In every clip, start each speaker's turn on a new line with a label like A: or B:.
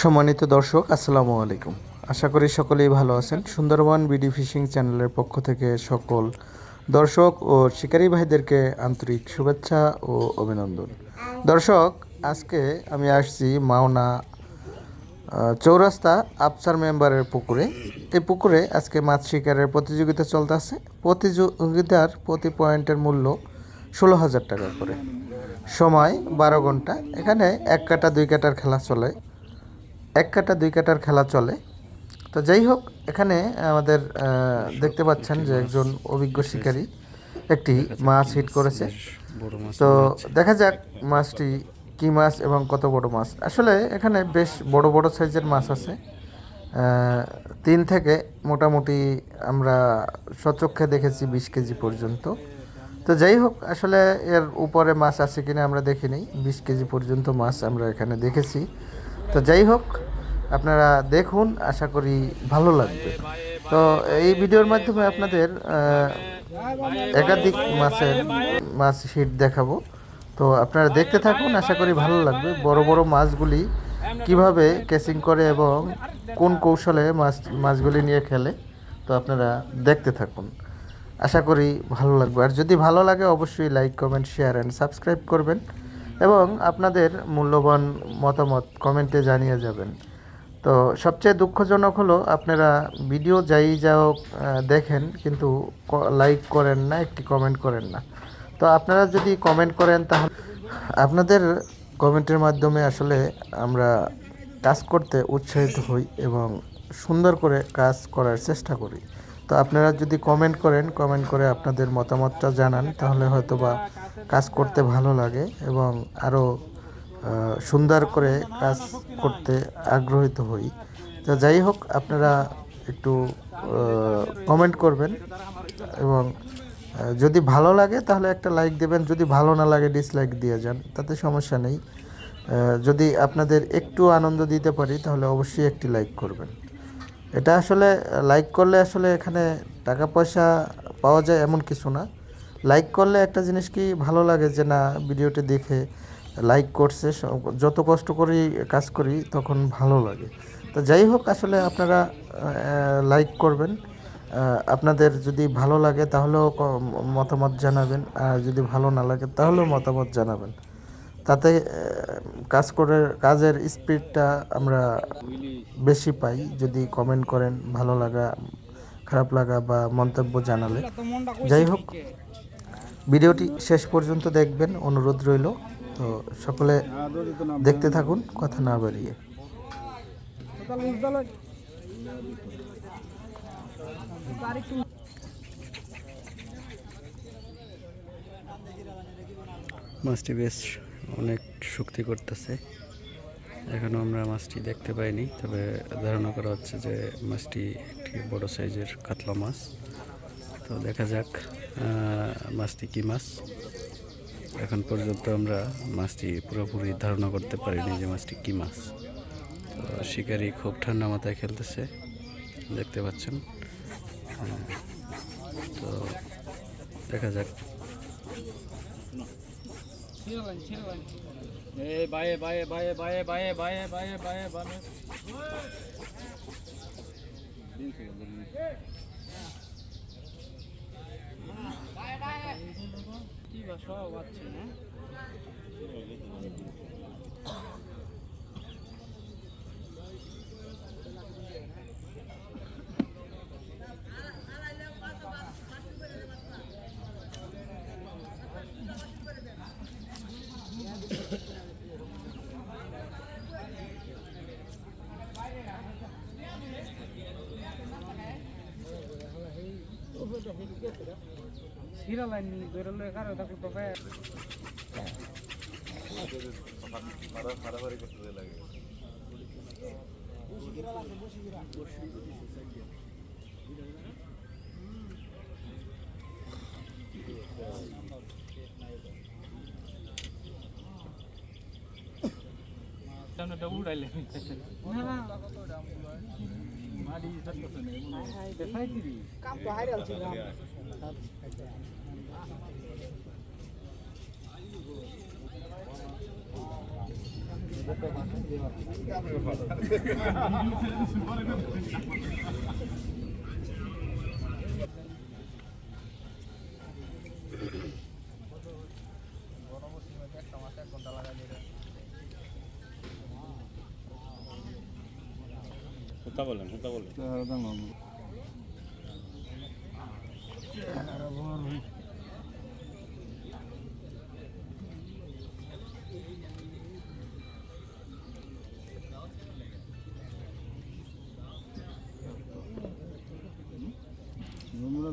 A: সম্মানিত দর্শক, আসসালামু আলাইকুম। আশা করি সকলেই ভালো আছেন। সুন্দরবন বিডি ফিশিং চ্যানেলের পক্ষ থেকে সকল দর্শক ও শিকারী ভাইদেরকে আন্তরিক শুভেচ্ছা ও অভিনন্দন। দর্শক, আজকে আমি আসছি মাওনা চৌরাস্তা আফসার মেম্বারের পুকুরে। এই পুকুরে আজকে মাছ শিকারের প্রতিযোগিতা চলতেছে। প্রতিযোগিতার প্রতি পয়েন্টের মূল্য ষোলো হাজার টাকা করে। সময় বারো ঘণ্টা। এখানে এক কাটা, দুই কাটার খেলা চলে। এক কাটা, দুই কাটার খেলা চলে। তো যাই হোক, এখানে আমাদের দেখতে পাচ্ছেন যে একজন অভিজ্ঞ শিকারী একটি মাছ হিট করেছে। তো দেখা যাক মাছটি কি মাছ এবং কত বড় মাছ। আসলে এখানে বেশ বড় বড় সাইজের মাছ আছে। তিন থেকে মোটামুটি আমরা সচক্ষে দেখেছি বিশ কেজি পর্যন্ত। তো যাই হোক, আসলে এর উপরে মাছ আছে কিনা আমরা দেখিনি বিশ কেজি পর্যন্ত মাছ আমরা এখানে দেখেছি। তো যাই হোক, আপনারা দেখুন, আশা করি ভালো লাগবে। তো এই ভিডিওর মাধ্যমে আপনাদের একাধিক মাছের মাছ হিট দেখাবো। তো আপনারা দেখতে থাকুন, আশা করি ভালো লাগবে। বড় বড় মাছগুলি কীভাবে ক্যাচিং করে এবং কোন কৌশলে মাছ, মাছগুলি নিয়ে খেলে, তো আপনারা দেখতে থাকুন। আশা করি ভালো লাগবে। আর যদি ভালো লাগে অবশ্যই like comment share and subscribe করবেন এবং আপনাদের মূল্যবান মতামত কমেন্টে জানিয়ে যাবেন। তো সবচেয়ে দুঃখজনক হলো আপনারা ভিডিও যাই যাও আহ, দেখেন কিন্তু লাইক করেন না একটি কমেন্ট করেন না। তো আপনারা যদি কমেন্ট করেন তাহলে আপনাদের কমেন্টের মাধ্যমে আসলে আমরা কাজ করতে উৎসাহিত হই এবং সুন্দর করে কাজ করার চেষ্টা করি। তো আপনারা যদি কমেন্ট করেন কমেন্ট করে আপনাদের মতামতটা জানান, তাহলে হয়তো বা কাজ করতে ভালো লাগে এবং আরও সুন্দর করে কাজ করতে আগ্রহিত হই। তো যাই হোক, আপনারা একটু কমেন্ট করবেন এবং যদি ভালো লাগে তাহলে একটা লাইক দেবেন, যদি ভালো না লাগে ডিসলাইক দিয়ে যান, তাতে সমস্যা নেই। যদি আপনাদের একটু আনন্দ দিতে পারি, তাহলে অবশ্যই একটি লাইক করবেন। এটা আসলে লাইক করলে আসলে এখানে টাকা পয়সা পাওয়া যায় এমন কিছু না। লাইক করলে একটা জিনিস কি ভালো লাগে যে, না, ভিডিওটি দেখে লাইক করছে যত কষ্ট করি কাজ করি তখন ভালো লাগে। তো যাই হোক, আসলে আপনারা লাইক করবেন। আপনাদের যদি ভালো লাগে তাহলেও মতামত জানাবেন, আর যদি ভালো না লাগে তাহলেও মতামত জানাবেন। তাতে কাজ করে, কাজের স্পিডটা আমরা বেশি পাই যদি কমেন্ট করেন ভালো লাগা, খারাপ লাগা বা মন্তব্য জানালে। যাই হোক, ভিডিওটি শেষ পর্যন্ত দেখবেন, অনুরোধ রইল। তো সকলে দেখতে থাকুন, কথা না বাড়িয়ে।
B: মাছটি বেশ। অনেক শক্তি করতেছে। এখনও আমরা মাছটি দেখতে পাইনি, তবে ধারণা করা হচ্ছে যে মাছটি একটি বড় সাইজের কাতলা মাছ। তো দেখা যাক মাছটি কি মাছ। এখন পর্যন্ত আমরা মাছটি পুরোপুরি ধারণা করতে পারিনি যে মাছটি কি মাছ। তো শিকারি খুব ঠান্ডা মাথায় খেলতেছে, দেখতে পাচ্ছেন। তো দেখা যাক।
C: এই বায়ে বায়ে বায়ে বায়ে বায়ে বায়ে বায়ে বায়ে বায়ে কি বা সব আছে না সিরালাইনি বেরোলে কারও থাকলে তো ভাই উড়াইলে না মাড়ি সত্য শুনে দেখাই দিবি কাম তো হাইরাল ছিল। Está volando, está volando.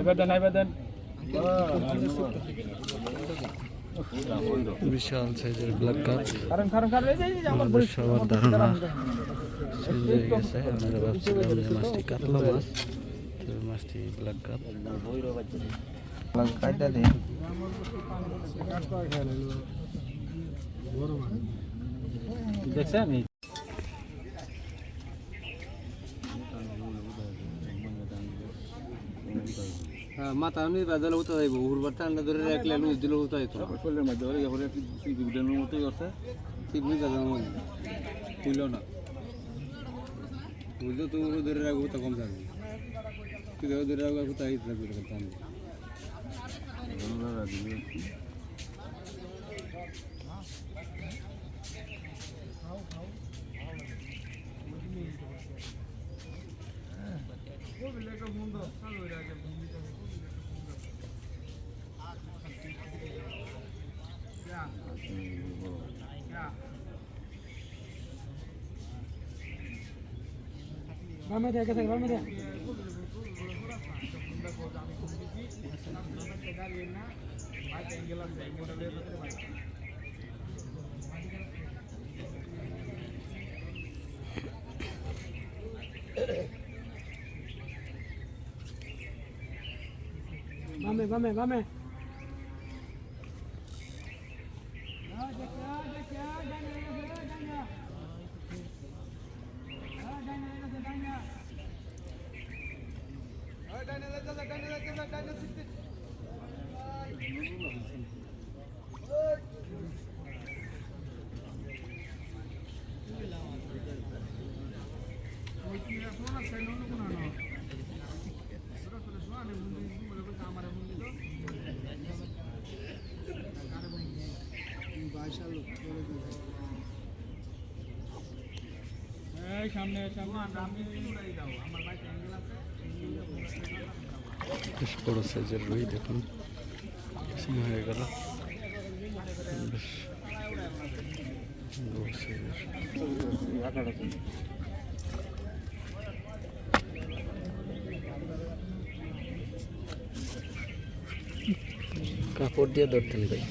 C: এবার দেন এবার দেন
B: বিশাল সাইজের ব্ল্যাক কাপ।
C: যে যে
B: আমাদের সবার ধারণা শেষ হয়ে গেছে আমরা ভাবছিলাম যে মাছটি কাতলা মাছ মাছটি ব্ল্যাক কাপ।
C: দেখছেন? এই
D: মাথা আমি বাজালে হতে হইব। উড়বার ঠান্ডা ধরে রাখলে লুজ দিলে হতে হইতো।
E: শরীরের মধ্যে ধরে এবারে বিগুডেনের মতোই আছে।
D: ঠিক নেই বাজার মধ্যে তুইল না। বুঝলো তো উহুর ধরে রাখব তো কম থাকবে। তুই ধরে রাখব কোথায় হিট রাখবি
C: বামে দেখে বামে দেখ বামে বামে বামে এই সামনে
B: বেশ বড় সাইজের রুই দেখুন। সময় হয়ে গেল। কাপড় দিয়ে ধরতেন ভাই।